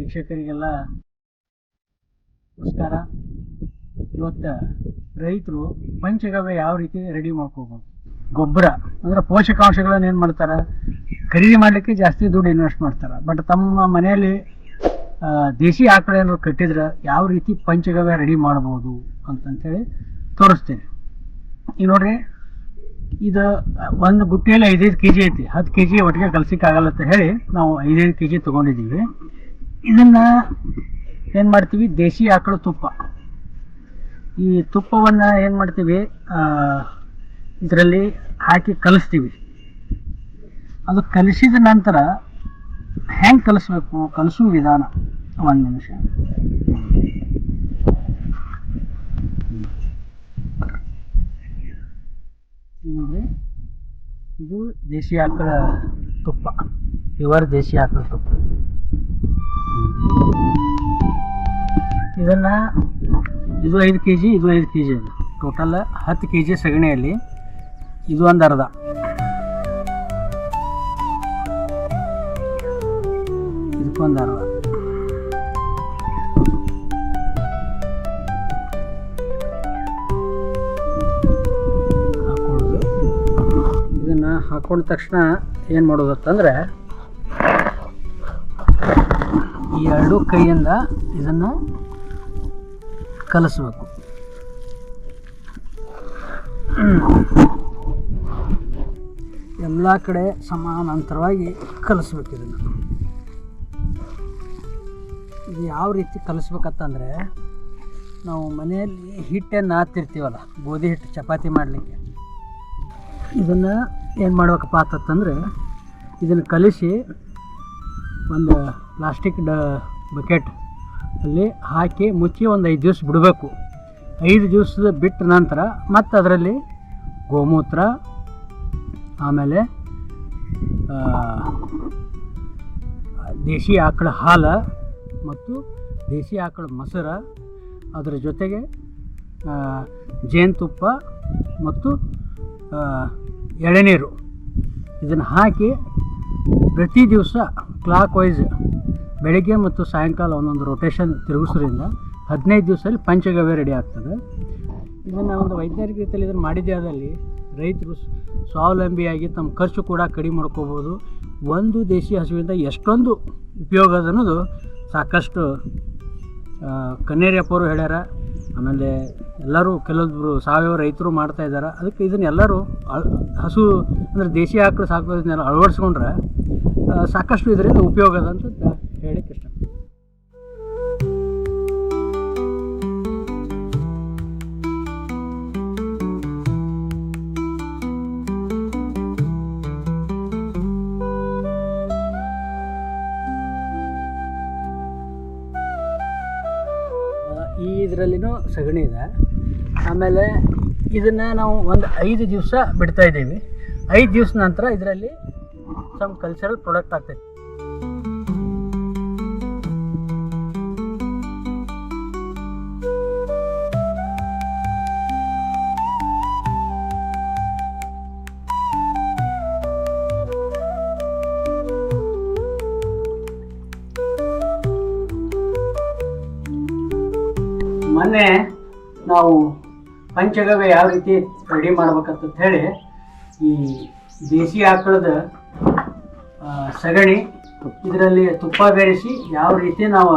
ವೀಕ್ಷಕರಿಗೆಲ್ಲ ನಮಸ್ಕಾರ. ಇವತ್ತು ರೈತರು ಪಂಚಗವ್ಯ ಯಾವ ರೀತಿ ರೆಡಿ ಮಾಡ್ಕೋಬೋದು ಗೊಬ್ಬರ, ಅಂದ್ರೆ ಪೋಷಕಾಂಶಗಳನ್ನು ಏನು ಮಾಡ್ತಾರೆ? ಖರೀದಿ ಮಾಡಲಿಕ್ಕೆ ಜಾಸ್ತಿ ದುಡ್ಡು ಇನ್ವೆಸ್ಟ್ ಮಾಡ್ತಾರೆ. ಬಟ್ ತಮ್ಮ ಮನೆಯಲ್ಲಿ ದೇಸಿ ದೇಶಿ ಆಕಳ ಏನಾದ್ರು ಕಟ್ಟಿದ್ರೆ ಯಾವ ರೀತಿ ಪಂಚಗವ್ಯ ರೆಡಿ ಮಾಡ್ಬೋದು ಅಂತಂತೇಳಿ ತೋರಿಸ್ತೇನೆ. ಈಗ ನೋಡ್ರಿ, ಇದು ಒಂದು ಬುಟ್ಟಿಯಲ್ಲಿ ಐದೈದು ಕೆ ಜಿ ಐತಿ. ಹತ್ತು ಕೆ ಜಿ ಒಟ್ಟಿಗೆ ಕಲ್ಸಿಕ್ಕಾಗಲ್ಲ ಅಂತ ಹೇಳಿ ನಾವು ಐದೈದು ಕೆ ಜಿ ತೊಗೊಂಡಿದ್ದೀವಿ. ಇದನ್ನು ಏನು ಮಾಡ್ತೀವಿ? ದೇಶಿ ಆಕಳ ತುಪ್ಪ. ಈ ತುಪ್ಪವನ್ನು ಏನು ಮಾಡ್ತೀವಿ? ಇದರಲ್ಲಿ ಹಾಕಿ ಕಲಿಸ್ತೀವಿ. ಅದು ಕಲಿಸಿದ ನಂತರ ಹೆಂಗೆ ಕಲಿಸ್ಬೇಕು? ಕಲಿಸುವ ವಿಧಾನ. ಒಂದು ನಿಮಿಷ. ಇದು ದೇಶಿ ಆಕಳ ತುಪ್ಪ. ಪ್ಯೂರ್ ದೇಶಿ ಆಕಳ ತುಪ್ಪ. ಇದನ್ನ ಇದು ಐದು ಕೆ ಜಿ ಇದು ಐದು ಕೆ ಜಿ ಅದು. ಟೋಟಲ್ ಹತ್ತು ಕೆ ಜಿ ಸಗಣಿಯಲ್ಲಿ ಇದು ಒಂದು ಅರ್ಧ. ಇದಕ್ಕೊಂದು ಅರ್ಧ. ಹಾಕೊಂಡ ತಕ್ಷಣ ಏನು ಮಾಡೋದು ಅಂತಂದರೆ ಎರಡು ಕೈಯಿಂದ ಇದನ್ನು ಕಲಿಸ್ಬೇಕು. ಎಲ್ಲ ಕಡೆ ಸಮಾನಾಂತರವಾಗಿ ಕಲಿಸ್ಬೇಕು ಇದನ್ನು. ಇದು ಯಾವ ರೀತಿ ಕಲಿಸ್ಬೇಕಂತಂದರೆ, ನಾವು ಮನೆಯಲ್ಲಿ ಹಿಟ್ಟನ್ನು ಹಾತಿರ್ತೀವಲ್ಲ ಗೋಧಿ ಹಿಟ್ಟು ಚಪಾತಿ ಮಾಡಲಿಕ್ಕೆ. ಇದನ್ನು ಏನು ಮಾಡ್ಬೇಕಪ್ಪ ಅಂತಂದರೆ, ಇದನ್ನು ಕಲಿಸಿ ಒಂದು ಪ್ಲಾಸ್ಟಿಕ್ ಡ, ಬಕೆಟ್ ಅಲ್ಲಿ ಹಾಕಿ ಮುಚ್ಚಿ ಒಂದು ಐದು ದಿವಸ ಬಿಡಬೇಕು. ಐದು ದಿವಸದ ಬಿಟ್ಟ ನಂತರ ಮತ್ತು ಅದರಲ್ಲಿ ಗೋಮೂತ್ರ, ಆಮೇಲೆ ದೇಶಿ ಆಕಳ ಹಾಲು ಮತ್ತು ದೇಶಿ ಆಕಳ ಮೊಸರು, ಅದರ ಜೊತೆಗೆ ಜೇನುತುಪ್ಪ ಮತ್ತು ಎಳೆನೀರು. ಇದನ್ನು ಹಾಕಿ ಪ್ರತಿ ದಿವಸ ಕ್ಲಾಕ್ ವೈಸ್ ಬೆಳಿಗ್ಗೆ ಮತ್ತು ಸಾಯಂಕಾಲ ಒಂದೊಂದು ರೊಟೇಷನ್ ತಿರುಗಿಸೋದ್ರಿಂದ ಹದಿನೈದು ದಿವಸದಲ್ಲಿ ಪಂಚಗವ್ಯ ರೆಡಿ ಆಗ್ತದೆ. ಇದನ್ನು ಒಂದು ವೈಜ್ಞಾನಿಕ ರೀತಿಯಲ್ಲಿ ಇದನ್ನು ಮಾಡಿದ್ದೇ ಆದಲ್ಲಿ ರೈತರು ಸ್ವಾವಲಂಬಿಯಾಗಿ ತಮ್ಮ ಖರ್ಚು ಕೂಡ ಕಡಿಮೆ ಮಾಡ್ಕೋಬೋದು. ಒಂದು ದೇಶಿ ಹಸುವಿಂದ ಎಷ್ಟೊಂದು ಉಪಯೋಗ ಅದ ಅನ್ನೋದು ಸಾಕಷ್ಟು ಕನ್ನೇರಿಯಪ್ಪರು ಹೇಳ್ಯಾರ. ಆಮೇಲೆ ಎಲ್ಲರೂ ಕೆಲವೊಬ್ಬರು ಸಾವಯವ ರೈತರು ಮಾಡ್ತಾ ಇದ್ದಾರೆ. ಅದಕ್ಕೆ ಇದನ್ನು ಎಲ್ಲರೂ ಹಸು ಅಂದರೆ ದೇಶಿ ಆಕಳು ಸಾಕೋದನ್ನೆಲ್ಲ ಅಳವಡಿಸ್ಕೊಂಡ್ರೆ ಸಾಕಷ್ಟು ಇದರಿಂದ ಉಪಯೋಗ ಅದ ಇದರಲ್ಲಿನೂ ಸಗಣಿ ಇದೆ. ಆಮೇಲೆ ಇದನ್ನು ನಾವು ಒಂದು ಐದು ದಿವಸ ಬಿಡ್ತಾ ಇದ್ದೀವಿ. ಐದು ದಿವಸ ನಂತರ ಇದರಲ್ಲಿ ಸಮ್ ಕಲ್ಚರಲ್ ಪ್ರಾಡಕ್ಟ್ ಆಗ್ತೈತಿ. ಮೊನ್ನೆ ನಾವು ಪಂಚಗವ್ಯ ಯಾವ ರೀತಿ ರೆಡಿ ಮಾಡ್ಬೇಕಂತ ಹೇಳಿ, ಈ ದೇಸಿ ಆಕಳದ ಸಗಣಿ ಇದರಲ್ಲಿ ತುಪ್ಪ ಬೆರೆಸಿ ಯಾವ ರೀತಿ ನಾವು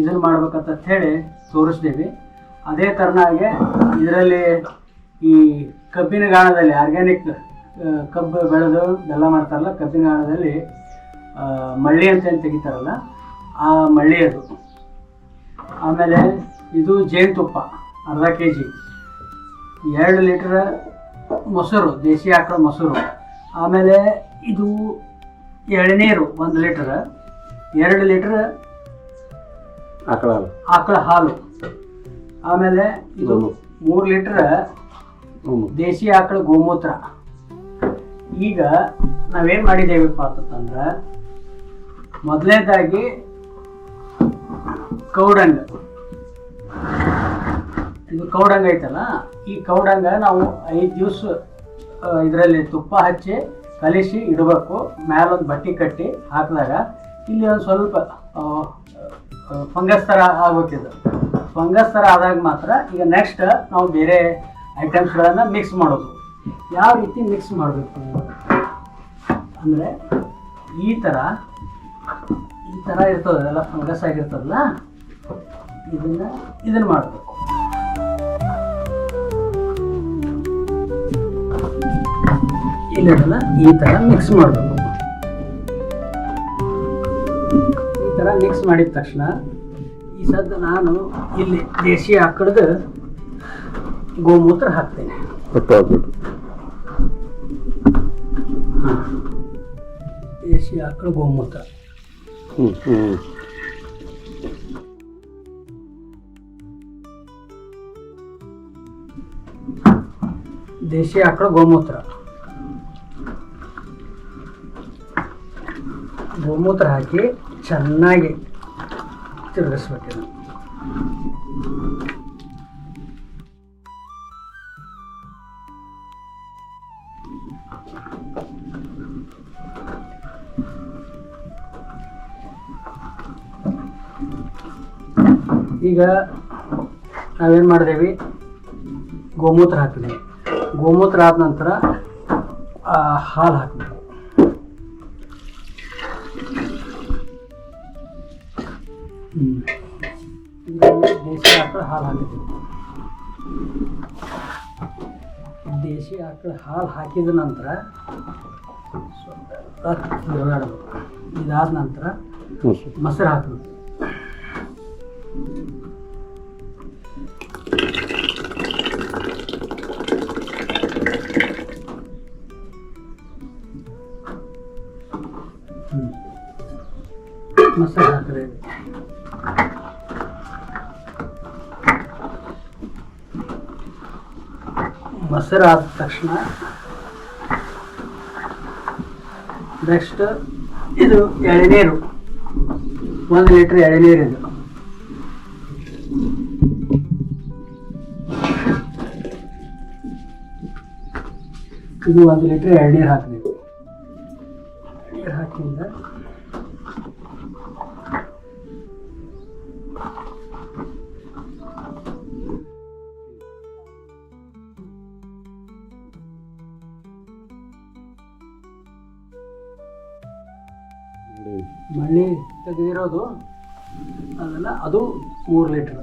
ಇದನ್ನು ಮಾಡ್ಬೇಕಂತ ಹೇಳಿ ತೋರಿಸ್ತೀವಿ ಅದೇ ಥರನಾಗೆ ಇದರಲ್ಲಿ ಈ ಕಬ್ಬಿನ ಗಾಣದಲ್ಲಿ ಆರ್ಗ್ಯಾನಿಕ್ ಕಬ್ಬು ಬೆಳೆದು ಬೆಲ್ಲ ಮಾಡ್ತಾರಲ್ಲ, ಕಬ್ಬಿನ ಗಾಣದಲ್ಲಿ ಮಳ್ಳಿ ಅಂತ ಏನು ತೆಗಿತಾರಲ್ಲ, ಆ ಮಳ್ಳಿ ಅದು. ಆಮೇಲೆ ಇದು ಜೇನುತುಪ್ಪ ಅರ್ಧ ಕೆ ಜಿ ಎರಡು ಲೀಟ್ರ್ ಮೊಸರು ದೇಸಿ ಆಕಳ ಮೊಸರು. ಆಮೇಲೆ ಇದು ಎಳನೀರು ಒಂದು ಲೀಟ್ರ್. ಎರಡು ಲೀಟ್ರ್ ಆಕಳ ಆಕಳ ಹಾಲು. ಆಮೇಲೆ ಇದು ಮೂರು ಲೀಟ್ರ್ ದೇಸಿ ಆಕಳ ಗೋಮೂತ್ರ. ಈಗ ನಾವೇನು ಮಾಡಿದ್ದೇವಪ್ಪ ಅಂತಂದ್ರೆ ಮೊದಲನೇದಾಗಿ ಕೌಡಂಗ. ಇದು ಕೌಡಂಗ ಐತಲ್ಲ? ಈ ಕೌಡಂಗ ನಾವು ಐದು ದಿವಸ ಇದರಲ್ಲಿ ತುಪ್ಪ ಹಚ್ಚಿ ಕಲಿಸಿ ಇಡಬೇಕು. ಮ್ಯಾಲೊಂದು ಬಟ್ಟೆ ಕಟ್ಟಿ ಹಾಕಿದಾಗ ಇಲ್ಲಿ ಒಂದು ಸ್ವಲ್ಪ ಫಂಗಸ್ ಥರ ಆಗ್ಬೇಕಿದು ಫಂಗಸ್ ಥರ ಆದಾಗ ಮಾತ್ರ ಈಗ ನೆಕ್ಸ್ಟ್ ನಾವು ಬೇರೆ ಐಟಮ್ಸ್ಗಳನ್ನು ಮಿಕ್ಸ್ ಮಾಡೋದು. ಯಾವ ರೀತಿ ಮಿಕ್ಸ್ ಮಾಡಬೇಕು? ಅಂದರೆ ಈ ಥರ ಈ ಥರ ಇರ್ತದೆ ಎಲ್ಲ ಫಂಗಸ್ ಆಗಿರ್ತದಲ್ಲ? ಇದನ್ನ ಇದನ್ನ ಮಾಡಬೇಕು. ಇಲ್ಲಿಡಲ್ಲ ಈ ಥರ ಮಿಕ್ಸ್ ಮಾಡಬೇಕು. ಈ ಥರ ಮಿಕ್ಸ್ ಮಾಡಿದ ತಕ್ಷಣ ಈ ಸದ್ದ ನಾನು ಇಲ್ಲಿ ದೇಶಿ ಆಕಳದ ಗೋಮೂತ್ರ ಹಾಕ್ತೇನೆ. ದೇಶಿ ಆಕಳ ಗೋಮೂತ್ರ. ಹ್ಞೂ ಹ್ಞೂ ದೇಶಿ ಆಕಳ ಗೋಮೂತ್ರ. ಗೋಮೂತ್ರ ಹಾಕಿ ಚೆನ್ನಾಗಿ ತಿರುಗಿಸ್ಬೇಕು. ಈಗ ನಾವೇನು ಮಾಡಿದೇವಿ? ಗೋಮೂತ್ರ ಹಾಕಿದ್ವಿ. ಗೋಮೂತ್ರ ಆದ ನಂತರ ಹಾಲು ಹಾಕಬೇಕು. ದೇಶಿ ಆಕಳ ಹಾಲು ಹಾಕಿದ್ವಿ ದೇಶಿ ಆಕಳ ಹಾಲು ಹಾಕಿದ ನಂತರ ಸ್ವಲ್ಪ ಇದಾದ ನಂತರ ಮೊಸರು ಹಾಕಬೇಕು. ಮೊಸರು ಹಾಕಿದೆ ಮೊಸರು ಆದ ತಕ್ಷಣ ನೆಕ್ಸ್ಟ್ ಇದು ಎಳೆನೀರು ಒಂದು ಲೀಟ್ರ್ ಎಳೆನೀರು ಇದು. ಇದು ಒಂದು ಲೀಟ್ರ್ ಎಳ್ನೀರು ಹಾಕಬೇಕು. ಎಳ್ನೀರು ಹಾಕಿಂದ ಮಳ್ಳಿ ತೆಗೆದಿರೋದು ಅದೆಲ್ಲ ಅದು ಮೂರು ಲೀಟ್ರ್.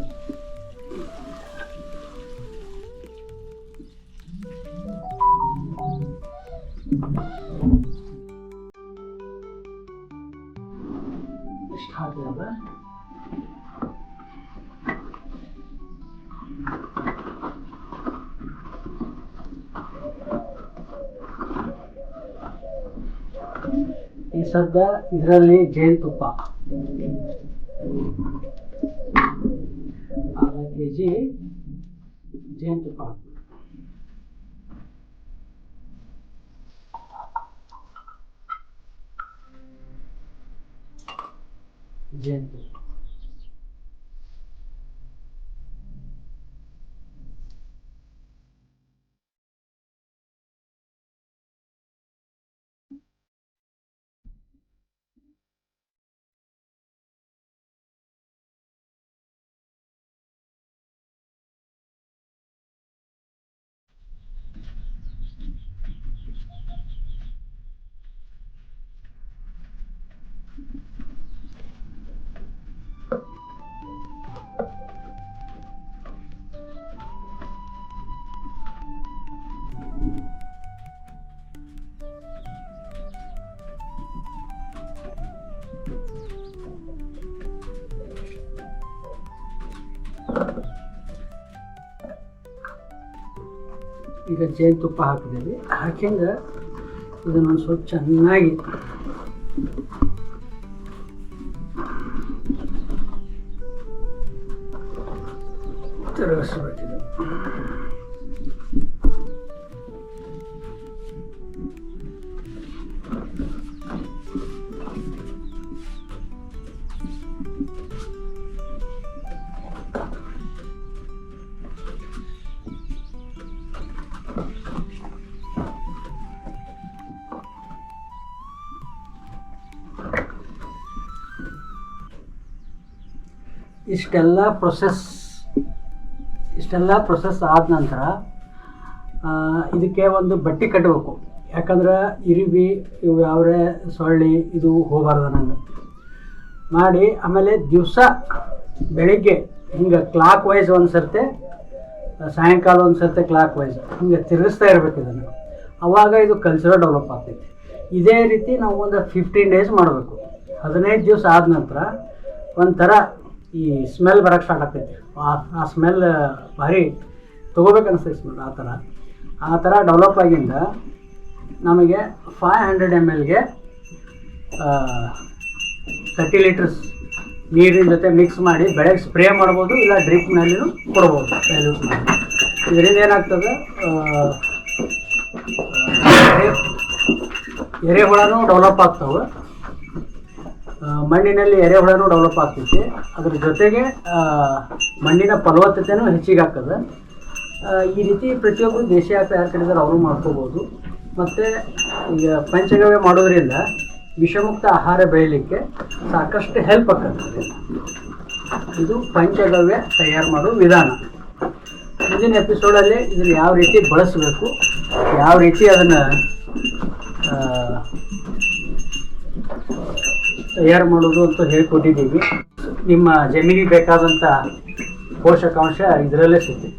ಎಷ್ಟು ಈ ಸದ್ದ ಇದರಲ್ಲಿ ಜೇನುತುಪ್ಪ ಅರ್ಧ ಕೆ ಜಿ ಜೇನುತುಪ್ಪ ಹಾಕ್ಬೇಕು. ಜೇನುತುಪ್ಪ ಈಗ ಜೇನುತುಪ್ಪ ಹಾಕಿದ್ದೀವಿ. ಹಾಕ್ಯಂಗೆ ಇದನ್ನು ಸ್ವಲ್ಪ ಚೆನ್ನಾಗಿ ತಿರುಗಿಸ್ಬೇಕಿದೆ ಇಷ್ಟೆಲ್ಲ ಪ್ರೊಸೆಸ್ ಇಷ್ಟೆಲ್ಲ ಪ್ರೊಸೆಸ್ ಆದ ನಂತರ ಇದಕ್ಕೆ ಒಂದು ಬಟ್ಟೆ ಕಟ್ಟಬೇಕು ಯಾಕಂದ್ರೆ ಇರಿವಿ, ಇವು ಯಾವ್ರೆ ಸೊಳ್ಳಿ, ಇದು ಹೋಗಬಾರ್ದು ನಂಗೆ. ಮಾಡಿ, ಆಮೇಲೆ ದಿವಸ ಬೆಳಿಗ್ಗೆ ಹಿಂಗೆ ಕ್ಲಾಕ್ ವೈಸ್ ಒಂದು ಸಾಯಂಕಾಲ ಒಂದು ಕ್ಲಾಕ್ ವೈಸ್ ಹಿಂಗೆ ತಿರುಗಿಸ್ತಾ ಇರ್ಬೇಕು ಇದನ್ನು. ಅವಾಗ ಇದು ಕಲ್ಚರಲ್ ಡೆವಲಪ್ ಆಗ್ತೈತಿ. ಇದೇ ರೀತಿ ನಾವು ಒಂದು ಫಿಫ್ಟೀನ್ ಡೇಸ್ ಮಾಡಬೇಕು. ಹದಿನೈದು ದಿವಸ ಆದ ನಂತರ ಒಂಥರ ಈ ಸ್ಮೆಲ್ ಬರೋಕ್ಕೆ ಸ್ಟಾರ್ಟ್ ಆಗ್ತೈತಿ ಆ ಸ್ಮೆಲ್ ಭಾರಿ ತೊಗೋಬೇಕು ಅನಿಸ್ತೈತಿ ಸ್ಮೆಲ್ ಆ ಥರ. ಆ ಥರ ಡೆವಲಪ್ ಆಗಿಂದ ನಮಗೆ ಫೈವ್ ಹಂಡ್ರೆಡ್ ಎಂ ಎಲ್ಗೆ ತರ್ಟಿ ಲೀಟರ್ಸ್ ನೀರಿನ ಜೊತೆ ಮಿಕ್ಸ್ ಮಾಡಿ ಬೆಳಗ್ಗೆ ಸ್ಪ್ರೇ ಮಾಡ್ಬೋದು ಇಲ್ಲ ಡ್ರಿಪ್ನಲ್ಲಿನೂ ಕೊಡ್ಬೋದು. ಡೈಲ್ಯೂಟ್ ಮಾಡಿ. ಇದರಿಂದ ಏನಾಗ್ತದೆ? ಎರೆಹುಳನೂ ಡೆವಲಪ್ ಆಗ್ತವೆ. ಮಣ್ಣಿನಲ್ಲಿ ಎರೆಹುಳನೂ ಡೆವಲಪ್ ಆಗ್ತೈತಿ. ಅದ್ರ ಜೊತೆಗೆ ಮಣ್ಣಿನ ಫಲವತ್ತತೆನೂ ಹೆಚ್ಚಿಗೆ ಆಗ್ತದೆ. ಈ ರೀತಿ ಪ್ರತಿಯೊಬ್ಬರು ದೇಶೀಯ ತಯಾರು ಕಡಿದ್ರೆ ಅವರು ಮಾಡ್ಕೋಬೋದು. ಮತ್ತು ಈಗ ಪಂಚಗವ್ಯ ಮಾಡೋದ್ರಿಂದ ವಿಷಮುಕ್ತ ಆಹಾರ ಬೆಳೀಲಿಕ್ಕೆ ಸಾಕಷ್ಟು ಹೆಲ್ಪ್ ಆಗ್ತದೆ. ಇದು ಪಂಚಗವ್ಯ ತಯಾರು ಮಾಡೋ ವಿಧಾನ. ಮುಂದಿನ ಎಪಿಸೋಡಲ್ಲಿ ಇದನ್ನು ಯಾವ ರೀತಿ ಬಳಸಬೇಕು, ಯಾವ ರೀತಿ ಅದನ್ನು ತಯಾರು ಮಾಡೋದು ಅಂತ ಹೇಳ್ಕೊಟ್ಟಿದ್ದೀವಿ. ನಿಮ್ಮ ಜಮೀನಿಗೆ ಬೇಕಾದಂಥ ಪೋಷಕಾಂಶ ಇದರಲ್ಲೇ ಸಿಗುತ್ತೆ.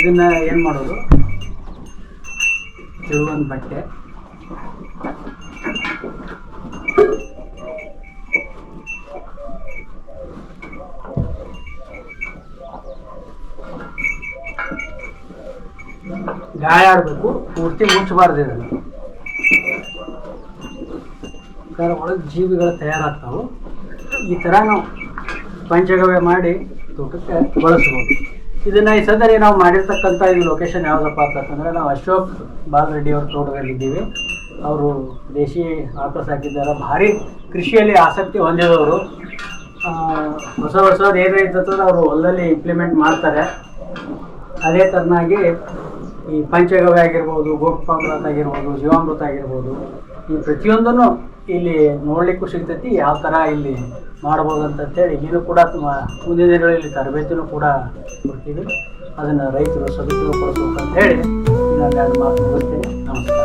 ಇದನ್ನ ಏನು ಮಾಡೋದು? ಒಂದು ಬಟ್ಟೆ. ಗಾಯ ಆಡಬೇಕು ಪೂರ್ತಿ ಮುಚ್ಚಬಾರ್ದು ಇದನ್ನು. ಯಾಕಂದ್ರೆ ಒಳಗೆ ಜೀವಿಗಳು ತಯಾರಾಗ್ತಾವೆ. ಈ ಥರ ನಾವು ಪಂಚಗವ್ಯ ಮಾಡಿ ತೋಟಕ್ಕೆ ಬಳಸ್ಬೋದು. ಇದನ್ನು ಈ ಸದರಿ ನಾವು ಮಾಡಿರ್ತಕ್ಕಂಥ ಈ ಲೊಕೇಶನ್ ಯಾವುದಪ್ಪ ಅಂತಂದರೆ ನಾವು ಅಶೋಕ್ ಬಾಲ್ ರೆಡ್ಡಿ ಅವ್ರ ತೋಟದಲ್ಲಿದ್ದೀವಿ. ಅವರು ದೇಶಿ ಆಕಳ ಸಾಕಿದ್ದಾರೆ ಭಾರಿ ಕೃಷಿಯಲ್ಲಿ ಆಸಕ್ತಿ ಹೊಂದಿದವರು. ಹೊಸ ಹೊಸದು ಏನಾಯ್ತದ ಅವರು ಹೊಲದಲ್ಲಿ ಇಂಪ್ಲಿಮೆಂಟ್ ಮಾಡ್ತಾರೆ. ಅದೇ ಥರನಾಗಿ ಈ ಪಂಚಗವ್ಯ ಆಗಿರ್ಬೋದು ಗೋಪಾಮೃತ ಆಗಿರ್ಬೋದು, ಜೀವಾಮೃತ ಆಗಿರ್ಬೋದು, ಈ ಪ್ರತಿಯೊಂದನ್ನು ಇಲ್ಲಿ ನೋಡ್ಲಿಕ್ಕೂ ಸಿಗ್ತೈತಿ, ಯಾವ ಥರ ಇಲ್ಲಿ ಮಾಡ್ಬೋದು ಅಂತಂತೇಳಿ ಇದು ಕೂಡ ಮುಂದಿನ ದಿನಗಳಲ್ಲಿ ತರಬೇತಿನೂ ಕೂಡ ಕೊಡ್ತೀವಿ. ಅದನ್ನು ರೈತರು ಸದುಪಯೋಗ ಪಡಿಸ್ಬೇಕು ಅಂತ ಹೇಳಿ ನಾನು ಎರಡು ಮಾತು ಮುಗಿಸ್ತೀನಿ. ನಮಸ್ಕಾರ.